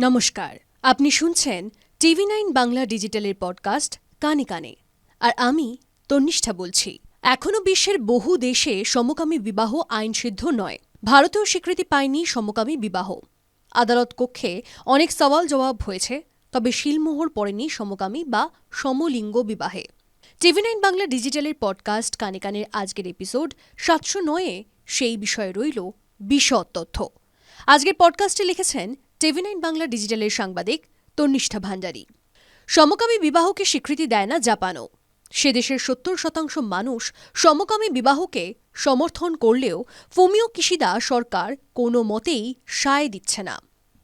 নমস্কার, আপনি শুনছেন টিভি নাইন বাংলা ডিজিটালের পডকাস্ট কানে কানে। আর আমি তন্নিষ্ঠা বলছি। এখনও বিশ্বের বহু দেশে সমকামী বিবাহ আইন সিদ্ধ নয়। ভারতেও স্বীকৃতি পায়নি সমকামী বিবাহ। আদালত কক্ষে অনেক সওয়াল জবাব হয়েছে, তবে শিলমোহর পড়েনি সমকামী বা সমলিঙ্গ বিবাহে। টিভি নাইন বাংলা ডিজিটালের পডকাস্ট কানে কানের আজকের এপিসোড সাতশো নয়ে সেই বিষয়ে রইল বিশদ তথ্য। আজকের পডকাস্টে লিখেছেন টিভি নাইন বাংলা ডিজিটালের সাংবাদিক তন্নিষ্ঠা ভান্ডারী। সমকামী বিবাহকে স্বীকৃতি দেয় না জাপানও। সে দেশের সত্তর শতাংশ মানুষ সমকামী বিবাহকে সমর্থন করলেও ফুমিও কিশিদা সরকার কোনো মতেই সায় দিচ্ছে না।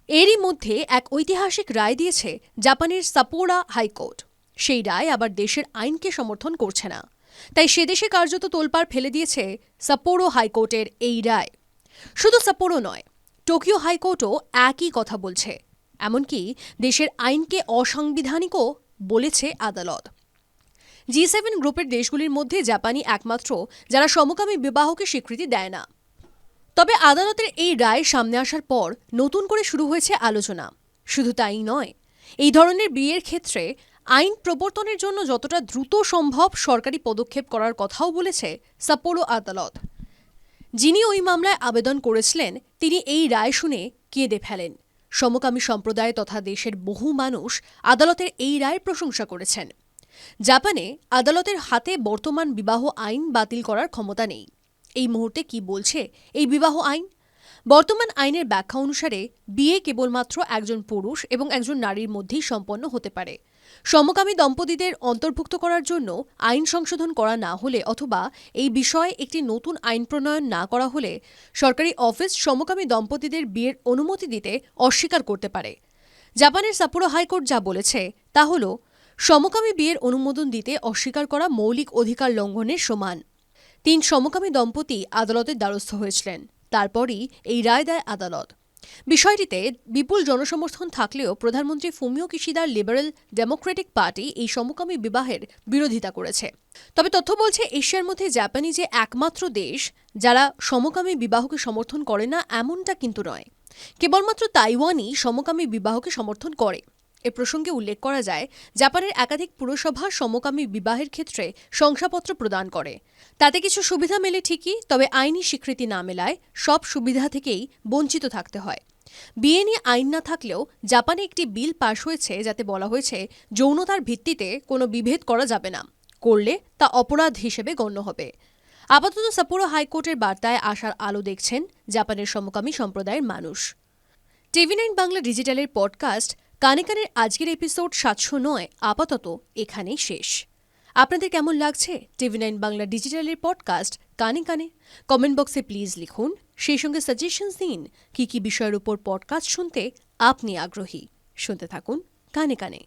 এরই মধ্যে এক ঐতিহাসিক রায় দিয়েছে জাপানের সাপোরা হাইকোর্ট। সেই রায় আবার দেশের আইনকে সমর্থন করছে না। তাই সে দেশে কার্যত তোলপাড় ফেলে দিয়েছে সাপোরো হাইকোর্টের এই রায়। শুধু সাপোরো নয় টোকিও হাইকোর্টও একই কথা বলছে। এমনকি দেশের আইনকে অসাংবিধানিকও বলেছে আদালত। জি সেভেন গ্রুপের দেশগুলির মধ্যে জাপানি একমাত্র, যারা সমকামী বিবাহকে স্বীকৃতি দেয় না। তবে আদালতের এই রায় সামনে আসার পর নতুন করে শুরু হয়েছে আলোচনা। শুধু তাই নয়, এই ধরনের বিয়ের ক্ষেত্রে আইন প্রবর্তনের জন্য যতটা দ্রুত সম্ভব সরকারি পদক্ষেপ করার কথাও বলেছে সাপোরো আদালত। যিনি ওই মামলায় আবেদন করেছিলেন, তিনি এই রায় শুনে কেঁদে ফেলেন। সমকামী সম্প্রদায় তথা দেশের বহু মানুষ আদালতের এই রায়ের প্রশংসা করেছেন। জাপানে আদালতের হাতে বর্তমান বিবাহ আইন বাতিল করার ক্ষমতা নেই। এই মুহূর্তে কি বলছে এই বিবাহ আইন? বর্তমান আইনের ব্যাখ্যা অনুসারে বিয়ে কেবলমাত্র একজন পুরুষ এবং একজন নারীর মধ্যেই সম্পন্ন হতে পারে। সমকামী দম্পতিদের অন্তর্ভুক্ত করার জন্য আইন সংশোধন করা না হলে অথবা এই বিষয়ে একটি নতুন আইন প্রণয়ন না করা হলে সরকারি অফিস সমকামী দম্পতিদের বিয়ের অনুমতি দিতে অস্বীকার করতে পারে। জাপানের সাপুরো হাইকোর্ট যা বলেছে তা হল, সমকামী বিয়ের অনুমোদন দিতে অস্বীকার করা মৌলিক অধিকার লঙ্ঘনের সমান। তিন সমকামী দম্পতি আদালতের দ্বারস্থ হয়েছিলেন। তারপরই এই রায় দেয় আদালত। বিষয়টিতে বিপুল জনসমর্থন থাকলেও প্রধানমন্ত্রী ফুমিও কিশিদার লিবারেল ডেমোক্রেটিক পার্টি এই সমকামী বিবাহের বিরোধিতা করেছে। তবে তথ্য বলছে এশিয়ার মধ্যে জাপানি যে একমাত্র দেশ, যারা সমকামী বিবাহকে সমর্থন করে না, এমনটা কিন্তু নয়। কেবলমাত্র তাইওয়ানই সমকামী বিবাহকে সমর্থন করে। এ প্রসঙ্গে উল্লেখ করা যায়, জাপানের একাধিক পুরসভা সমকামী বিবাহের ক্ষেত্রে শংসাপত্র প্রদান করে। তাতে কিছু সুবিধা মেলে ঠিকই, তবে আইনি স্বীকৃতি না মেলায় সব সুবিধা থেকেই বঞ্চিত থাকতে হয়। বিয়ে নিয়ে আইন না থাকলেও জাপানে একটি বিল পাশ হয়েছে যাতে বলা হয়েছে যৌনতার ভিত্তিতে কোনো বিভেদ করা যাবে না, করলে তা অপরাধ হিসেবে গণ্য হবে। আপাতত সাপুরো হাইকোর্টের বার্তায় আসার আলো দেখছেন জাপানের সমকামী সম্প্রদায়ের মানুষ। টিভি নাইন বাংলা ডিজিটালের পডকাস্ট কানে কানের আজকের এপিসোড সাতশো নয়, আপাতত এখানেই শেষ। আপনাদের কেমন লাগছে? টিভি নাইন বাংলা ডিজিটালের পডকাস্ট কানে কানে কমেন্ট বক্সে প্লিজ লিখুন। সেই সঙ্গে সাজেশনস দিন। কী কী বিষয়ের উপর পডকাস্ট শুনতে আপনি আগ্রহী? শুনতে থাকুন কানে কানে